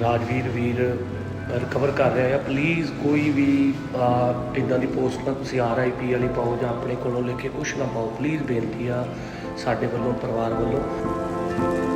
ਰਾਜਵੀਰ ਵੀਰ recover ਕਰ ਰਿਹਾ ਆ ਪਲੀਜ਼ ਕੋਈ ਵੀ ਇਦਾਂ ਦੀ ਪੋਸਟ ਨਾ ਤੁਸੀਂ ਆਰਆਈਪੀ ਵਾਲੀ ਪਾਓ ਜਾਂ ਆਪਣੇ ਕੋਲੋਂ ਲੈ ਕੇ ਕੁਛ ਨਾ ਪਾਓ। ਪਲੀਜ਼ ਬੇਨਤੀ ਆ ਸਾਡੇ ਵੱਲੋਂ, ਪਰਿਵਾਰ ਵੱਲੋਂ।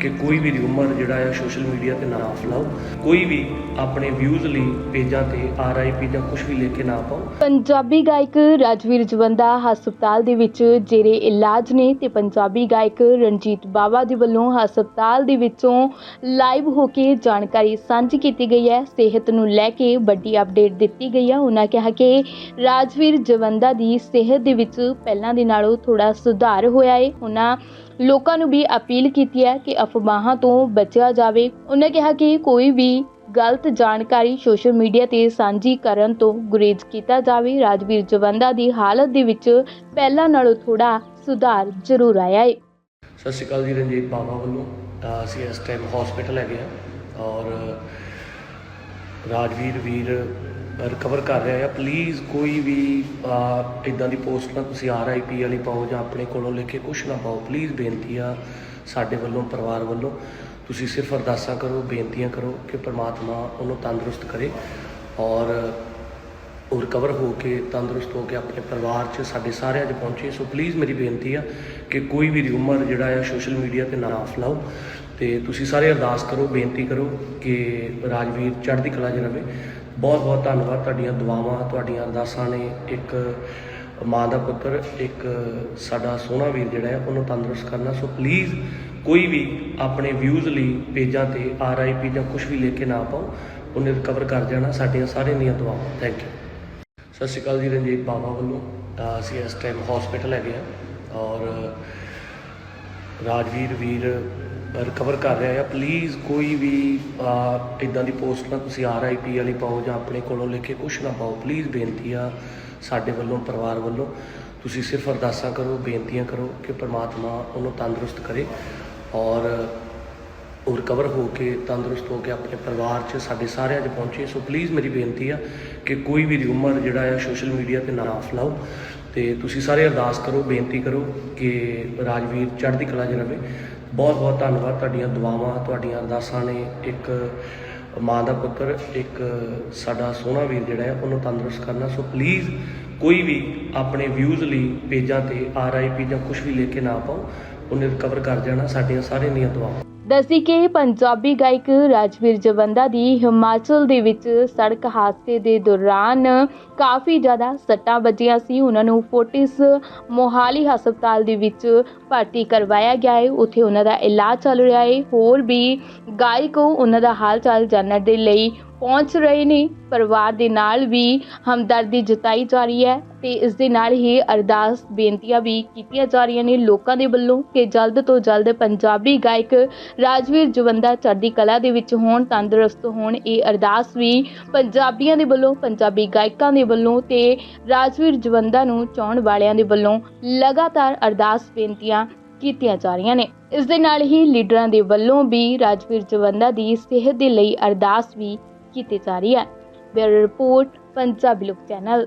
ਕਿ ਕੋਈ ਵੀ ਰਿਊਮਰ ਜਿਹੜਾ ਹੈ ਸੋਸ਼ਲ ਮੀਡੀਆ ਤੇ ਨਾ ਫੈਲਾਓ, ਕੋਈ ਵੀ ਆਪਣੇ ਵਿਊਜ਼ ਲਈ ਪੇਜਾਂ ਤੇ ਆਰਆਈਪੀ ਜਾਂ ਕੁਝ ਵੀ ਲਿਖ ਕੇ ਨਾ ਪਾਓ। ਪੰਜਾਬੀ ਗਾਇਕ ਰਾਜਵੀਰ ਜਵੰਦਾ ਹਸਪਤਾਲ ਦੇ ਵਿੱਚ ਜੇਰੇ ਇਲਾਜ ਨੇ ਤੇ ਪੰਜਾਬੀ ਗਾਇਕ ਰਣਜੀਤ ਬਾਵਾ ਦੇ ਵੱਲੋਂ ਹਸਪਤਾਲ ਦੇ ਵਿੱਚੋਂ ਲਾਈਵ ਹੋ ਕੇ ਜਾਣਕਾਰੀ ਸਾਂਝੀ ਕੀਤੀ ਗਈ ਹੈ। ਸਿਹਤ ਨੂੰ ਲੈ ਕੇ ਵੱਡੀ ਅਪਡੇਟ ਦਿੱਤੀ ਗਈ ਹੈ ਉਹਨਾਂ ਕਿਹਾ ਕਿ ਰਾਜਵੀਰ ਜਵੰਦਾ ਦੀ ਸਿਹਤ ਦੇ ਵਿੱਚ ਪਹਿਲਾਂ ਦੇ ਨਾਲੋਂ ਥੋੜਾ ਸੁਧਾਰ ਹੋਇਆ ਹੈ ਉਹਨਾਂ ਲੋਕਾਂ ਨੂੰ ਵੀ ਅਪੀਲ ਕੀਤੀ ਹੈ ਕਿ ਅਫਵਾਹਾਂ ਤੋਂ ਬਚਿਆ ਜਾਵੇ। ਉਹਨਾਂ ਕਿਹਾ ਕਿ ਕੋਈ ਵੀ ਗਲਤ ਜਾਣਕਾਰੀ ਸੋਸ਼ਲ ਮੀਡੀਆ ਤੇ ਸਾਂਝੀ ਕਰਨ ਤੋਂ ਗੁਰੇਜ਼ ਕੀਤਾ ਜਾਵੇ। ਰਾਜਵੀਰ ਜਵੰਦਾ ਦੀ ਹਾਲਤ ਦੇ ਵਿੱਚ ਪਹਿਲਾਂ ਨਾਲੋਂ ਥੋੜਾ ਸੁਧਾਰ ਜ਼ਰੂਰ ਆਇਆ ਹੈ ਸਤਿ ਸ਼੍ਰੀ ਅਕਾਲ ਜੀ, ਰਣਜੀਤ ਬਾਵਾ ਵੱਲੋਂ। ਅਸੀਂ ਇਸ ਟਾਈਮ ਹਸਪੀਟਲ ਹੈਗੇ ਆ ਔਰ ਰਾਜਵੀਰ ਵੀਰ ਰਿਕਵਰ ਕਰ ਰਿਹਾ ਆ। ਪਲੀਜ਼ ਕੋਈ ਵੀ ਇਦਾਂ ਦੀ ਪੋਸਟ ਨਾ ਤੁਸੀਂ ਆਰਆਈਪੀ ਵਾਲੀ ਪਾਓ ਜਾਂ ਆਪਣੇ ਕੋਲੋਂ ਲਿਖ ਕੇ ਕੁਛ ਨਾ ਪਾਓ। ਪਲੀਜ਼ ਬੇਨਤੀ ਆ ਸਾਡੇ ਵੱਲੋਂ, ਪਰਿਵਾਰ ਵੱਲੋਂ ਤੁਸੀਂ ਸਿਰਫ ਅਰਦਾਸਾਂ ਕਰੋ, ਬੇਨਤੀਆਂ ਕਰੋ ਕਿ ਪ੍ਰਮਾਤਮਾ ਉਹਨੂੰ ਤੰਦਰੁਸਤ ਕਰੇ ਔਰ ਉਹ ਰਿਕਵਰ ਹੋ ਕੇ, ਤੰਦਰੁਸਤ ਹੋ ਕੇ ਆਪਣੇ ਪਰਿਵਾਰ 'ਚ ਸਾਡੇ ਸਾਰਿਆਂ 'ਚ ਪਹੁੰਚੇ। ਸੋ ਪਲੀਜ਼ ਮੇਰੀ ਬੇਨਤੀ ਆ ਕਿ ਕੋਈ ਵੀ ਰਿਊਮਰ ਜਿਹੜਾ ਆ ਸੋਸ਼ਲ ਮੀਡੀਆ ਤੇ ਨਾ ਫੈਲਾਓ ਤੇ ਤੁਸੀਂ ਸਾਰੇ ਅਰਦਾਸ ਕਰੋ, ਬੇਨਤੀ ਕਰੋ ਕਿ ਰਾਜਵੀਰ ਚੜ੍ਹਦੀ ਕਲਾ 'ਚ ਰਵੇ। ਬਹੁਤ ਬਹੁਤ ਧੰਨਵਾਦ ਤੁਹਾਡੀਆਂ ਦੁਆਵਾਂ, ਤੁਹਾਡੀਆਂ ਅਰਦਾਸਾਂ ਨੇ। ਇੱਕ ਮਾਂ ਦਾ ਪੁੱਤਰ, ਇੱਕ ਸਾਡਾ ਸੋਹਣਾ ਵੀਰ ਜਿਹੜਾ ਹੈ, ਉਹਨੂੰ ਤੰਦਰੁਸਤ ਕਰਨਾ। ਸੋ ਪਲੀਜ਼ ਕੋਈ ਵੀ ਆਪਣੇ ਵਿਊਜ਼ ਲਈ ਪੇਜਾਂ ਤੇ ਆਰਆਈਪੀ ਜਾਂ ਕੁਝ ਵੀ ਲੈ ਕੇ ਨਾ ਪਾਓ, ਉਹਨੇ ਰਿਕਵਰ ਕਰ ਜਾਣਾ ਸਾਡੀਆਂ ਸਾਰਿਆਂ ਦੀਆਂ ਦੁਆਵਾਂ। ਥੈਂਕ ਯੂ ਸਤਿ ਸ਼੍ਰੀ ਅਕਾਲ ਜੀ ਰਣਜੀਤ ਬਾਵਾ ਵੱਲੋਂ। ਅਸੀਂ ਇਸ ਟਾਈਮ ਹਸਪੀਟਲ ਹੈਗੇ ਆ ਔਰ ਰਾਜਵੀਰ ਵੀਰ ਰਿਕਵਰ ਕਰ ਰਿਹਾ ਆ। ਪਲੀਜ਼ ਕੋਈ ਵੀ ਇਦਾਂ ਦੀ ਪੋਸਟ ਨਾ ਤੁਸੀਂ ਆਰਆਈਪੀ ਵਾਲੀ ਪਾਓ ਜਾਂ ਆਪਣੇ ਕੋਲੋਂ ਲਿਖ ਕੇ ਕੁਛ ਨਾ ਪਾਓ। ਪਲੀਜ਼ ਬੇਨਤੀ ਆ ਸਾਡੇ ਵੱਲੋਂ, ਪਰਿਵਾਰ ਵੱਲੋਂ ਤੁਸੀਂ ਸਿਰਫ ਅਰਦਾਸਾਂ ਕਰੋ, ਬੇਨਤੀਆਂ ਕਰੋ ਕਿ ਪ੍ਰਮਾਤਮਾ ਉਹਨੂੰ ਤੰਦਰੁਸਤ ਕਰੇ ਔਰ ਉਹ ਰਿਕਵਰ ਹੋ ਕੇ, ਤੰਦਰੁਸਤ ਹੋ ਕੇ ਆਪਣੇ ਪਰਿਵਾਰ 'ਚ ਸਾਡੇ ਸਾਰਿਆਂ 'ਚ ਪਹੁੰਚੇ। ਸੋ ਪਲੀਜ਼ ਮੇਰੀ ਬੇਨਤੀ ਆ ਕਿ ਕੋਈ ਵੀ ਰਿਊਮਰ ਜਿਹੜਾ ਆ ਸੋਸ਼ਲ ਮੀਡੀਆ ਤੇ ਨਾ ਫੈਲਾਓ ਤੇ ਤੁਸੀਂ ਸਾਰੇ ਅਰਦਾਸ ਕਰੋ, ਬੇਨਤੀ ਕਰੋ ਕਿ ਰਾਜਵੀਰ ਚੜ੍ਹਦੀ ਕਲਾ 'ਚ ਰਵੇ। ਬਹੁਤ ਬਹੁਤ ਧੰਨਵਾਦ ਤੁਹਾਡੀਆਂ ਦੁਆਵਾਂ, ਤੁਹਾਡੀਆਂ ਅਰਦਾਸਾਂ ਨੇ। ਇੱਕ ਮਾਂ ਦਾ ਪੁੱਤਰ, ਇੱਕ ਸਾਡਾ ਸੋਹਣਾ ਵੀਰ ਜਿਹੜਾ ਹੈ, ਉਹਨੂੰ ਤੰਦਰੁਸਤ ਕਰਨਾ। ਸੋ ਪਲੀਜ਼ ਕੋਈ ਵੀ ਆਪਣੇ ਵਿਊਜ਼ ਲਈ ਪੇਜਾਂ ਤੇ ਆਰਆਈਪੀ ਜਾਂ ਕੁਝ ਵੀ ਲੈ ਕੇ ਨਾ ਪਾਓ, ਉਹਨੇ ਰਿਕਵਰ ਕਰ ਜਾਣਾ ਸਾਡੀਆਂ ਸਾਰਿਆਂ ਦੀਆਂ ਦੁਆਵਾਂ। ਦੱਸੀ ਕਿ ਪੰਜਾਬੀ ਗਾਇਕ ਰਾਜਵੀਰ ਜਵੰਦਾ ਦੀ ਹਿਮਾਚਲ ਦੇ ਵਿੱਚ ਸੜਕ ਹਾਦਸੇ ਦੇ ਦੌਰਾਨ ਕਾਫੀ ਜ਼ਿਆਦਾ ਸੱਟਾਂ ਵੱਜੀਆਂ ਸੀ। ਉਹਨਾਂ ਨੂੰ ਫੋਰਟਿਸ ਮੋਹਾਲੀ ਹਸਪਤਾਲ ਦੇ ਵਿੱਚ ਭਰਤੀ ਕਰਵਾਇਆ ਗਿਆ ਹੈ। ਉੱਥੇ ਉਹਨਾਂ ਦਾ ਇਲਾਜ ਚੱਲ ਰਿਹਾ ਹੈ। ਹੋਰ ਵੀ ਗਾਇਕ ਉਹਨਾਂ ਦਾ ਹਾਲ ਚਾਲ ਜਾਣਨ ਦੇ ਲਈ ਪਹੁੰਚ ਰਹੇ ਨੇ, ਪਰਿਵਾਰ ਦੇ ਨਾਲ ਵੀ ਹਮਦਰਦੀ ਜਤਾਈ ਜਾ ਰਹੀ ਹੈ ਤੇ ਇਸ ਦੇ ਨਾਲ ਹੀ ਅਰਦਾਸ ਬੇਨਤੀਆਂ ਵੀ ਕੀਤੀਆਂ ਜਾ ਰਹੀਆਂ ਨੇ ਲੋਕਾਂ ਦੇ ਵੱਲੋਂ ਕਿ ਜਲਦ ਤੋਂ ਜਲਦ ਪੰਜਾਬੀ ਗਾਇਕ ਰਾਜਵੀਰ ਜਵੰਦਾ ਚੜ੍ਹਦੀ ਕਲਾ ਦੇ ਵਿੱਚ ਹੋਣ, ਤੰਦਰੁਸਤ ਹੋਣ, ਇਹ ਅਰਦਾਸ ਵੀ ਪੰਜਾਬੀਆਂ ਦੇ ਵੱਲੋਂ, ਪੰਜਾਬੀ ਗਾਇਕਾਂ ਦੇ ਵੱਲੋਂ ਤੇ ਰਾਜਵੀਰ ਜਵੰਦਾ ਨੂੰ ਚਾਹਣ ਵਾਲਿਆਂ ਦੇ ਵੱਲੋਂ ਲਗਾਤਾਰ ਅਰਦਾਸ ਬੇਨਤੀਆਂ ਕੀਤੀਆਂ ਜਾ ਰਹੀਆਂ ਨੇ। ਇਸ ਦੇ ਨਾਲ ਹੀ ਲੀਡਰਾਂ ਦੇ ਵੱਲੋਂ ਵੀ ਰਾਜਵੀਰ ਜਵੰਦਾ ਦੀ ਸਿਹਤ ਦੇ ਲਈ ਅਰਦਾਸ ਵੀ ਕੀਤੀ ਜਾ ਰਹੀ ਹੈ। ਬਿਊਰੋ ਰਿਪੋਰਟ ਪੰਜਾਬੀ ਲੋਕ ਚੈਨਲ।